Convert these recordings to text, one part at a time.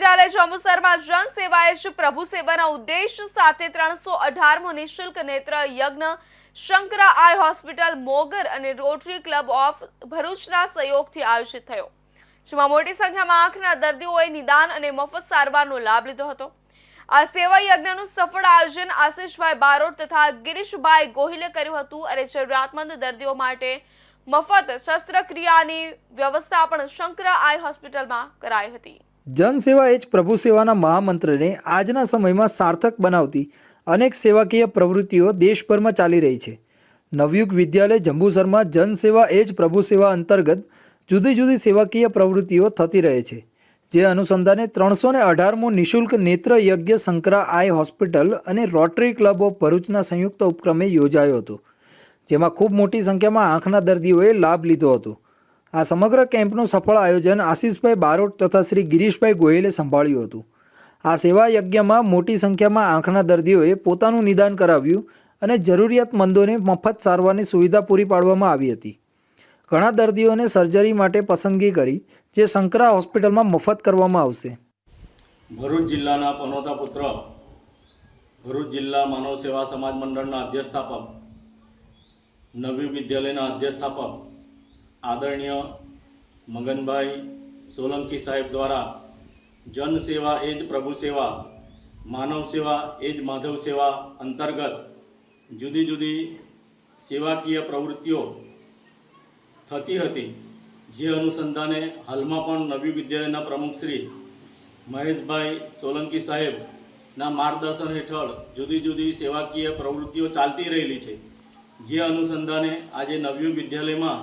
વિશ્વવિદ્યાલય જંબુસરમાં જન સેવાએ જ પ્રભુ સેવાના ઉદ્દેશ સાથે ત્રણસો અઢારમો નિઃશુલ્ક નેત્ર યજ્ઞ શંકરા આઈ હોસ્પિટલ, મોગર અને રોટરી ક્લબ ઓફ ભરૂચના સહયોગથી આયોજિત થયો. જેમાં મોટી સંખ્યામાં આંખના દર્દીઓએ નિદાન અને મફત સારવારનો લાભ લીધો હતો. આ સેવા યજ્ઞનું સફળ આયોજન આશીષભાઈ બારોટ તથા ગિરીશભાઈ ગોહિલે કર્યું હતું અને જરૂરિયાતમંદ દર્દીઓ માટે મફત શસ્ત્રક્રિયાની વ્યવસ્થા પણ શંકરા આઈ હોસ્પિટલમાં કરાઈ હતી. જનસેવા એ જ પ્રભુ સેવાના મહામંત્રને આજના સમયમાં સાર્થક બનાવતી અનેક સેવાકીય પ્રવૃત્તિઓ દેશભરમાં ચાલી રહી છે. નવયુગ વિદ્યાલય જંબુસરમાં જનસેવા એ જ પ્રભુ સેવા અંતર્ગત જુદી જુદી સેવાકીય પ્રવૃત્તિઓ થતી રહે છે, જે અનુસંધાને ત્રણસો ને અઢારમું નિઃશુલ્ક નેત્ર યજ્ઞ શંકરા આઈ હોસ્પિટલ અને રોટરી ક્લબ ઓફ ભરૂચના સંયુક્ત ઉપક્રમે યોજાયો હતો, જેમાં ખૂબ મોટી સંખ્યામાં આંખના દર્દીઓએ લાભ લીધો હતો. આ સમગ્ર કેમ્પનું સફળ આયોજન આશીષભાઈ બારોટ તથા શ્રી ગિરીશભાઈ ગોયલે સંભાળ્યું હતું. આ સેવા યજ્ઞમાં મોટી સંખ્યામાં આંખના દર્દીઓએ પોતાનું નિદાન કરાવ્યું અને જરૂરિયાતમંદોને મફત સારવારની સુવિધા પૂરી પાડવામાં આવી હતી. ઘણા દર્દીઓને સર્જરી માટે પસંદગી કરી, જે શંકરા હોસ્પિટલમાં મફત કરવામાં આવશે. ભરૂચ જિલ્લાના પનોતા પુત્ર, ભરૂચ જિલ્લા માનવ સેવા સમાજ મંડળના અધ્યક્ષાપક નવી વિદ્યાલયના અધ્યક્ષાપક આદરણીય મગનભાઈ સોલંકી સાહેબ દ્વારા જન સેવા એ જ પ્રભુ સેવા, માનવ સેવા એ જ માધવ સેવા અંતર્ગત જુદી જુદી સેવાકીય પ્રવૃત્તિઓ થતી હતી, જે અનુસંધાને હાલમાં પણ નવી વિદ્યાલયના પ્રમુખ શ્રી મહેશભાઈ સોલંકી સાહેબના માર્ગદર્શન હેઠળ જુદી જુદી સેવાકીય પ્રવૃત્તિઓ ચાલતી રહેલી છે, જે અનુસંધાને આજે નવ્યું વિદ્યાલયમાં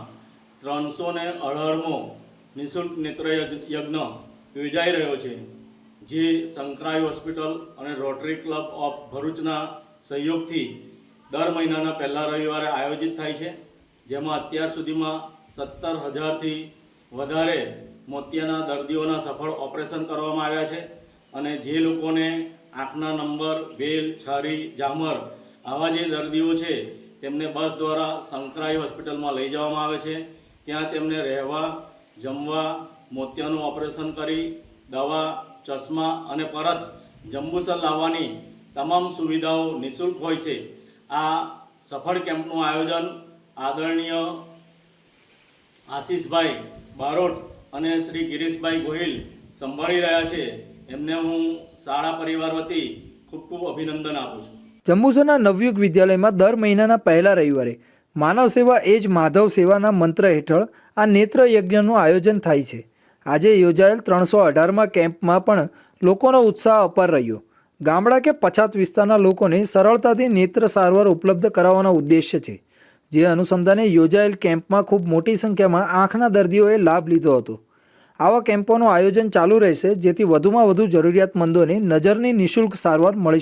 ત્રણસો ને અઢારમો નિઃશુલ્ક નેત્ર યજ્ઞ યોજાઈ રહ્યો છે, જે શંકરાઈ હોસ્પિટલ અને રોટરી ક્લબ ઓફ ભરૂચના સહયોગથી દર મહિનાના પહેલા રવિવારે આયોજિત થાય છે, જેમાં અત્યાર સુધીમાં સત્તર હજારથી વધારે મોતિયાના દર્દીઓના સફળ ઓપરેશન કરવામાં આવ્યા છે અને જે લોકોને આંખના નંબર, વેલ, છરી, જામર આવા જે દર્દીઓ છે, તેમને બસ દ્વારા શંકરાઈ હોસ્પિટલમાં લઈ જવામાં આવે છે. ત્યાં તેમને રહેવા, જમવા, મોતિયાનું ઓપરેશન કરી, દવા, ચશ્મા અને પરત જંબુસર લાવવાની તમામ સુવિધાઓ નિઃશુલ્ક હોય છે. આ સફળ કેમ્પનું આયોજન આદરણીય આશીષભાઈ બારોટ અને શ્રી ગિરીશભાઈ ગોહિલ સંભાળી રહ્યા છે. એમને હું શાળા પરિવાર વતી ખૂબ ખૂબ અભિનંદન આપું છું. જંબુસરના નવયુગ વિદ્યાલયમાં દર મહિનાના પહેલા રવિવારે માનવ સેવા એ જ માધવ સેવાના મંત્ર હેઠળ આ નેત્ર યજ્ઞનું આયોજન થાય છે. આજે યોજાયેલ ત્રણસો અઢારમાં કેમ્પમાં પણ લોકોનો ઉત્સાહ અપાર રહ્યો. ગામડા કે પછાત વિસ્તારના લોકોને સરળતાથી નેત્ર સારવાર ઉપલબ્ધ કરાવવાનો ઉદ્દેશ્ય છે. જે અનુસંધાને યોજાયેલ કેમ્પમાં ખૂબ મોટી સંખ્યામાં આંખના દર્દીઓએ લાભ લીધો હતો. આવા કેમ્પોનું આયોજન ચાલુ રહેશે, જેથી વધુમાં વધુ જરૂરિયાતમંદોને નજરની નિઃશુલ્ક સારવાર મળી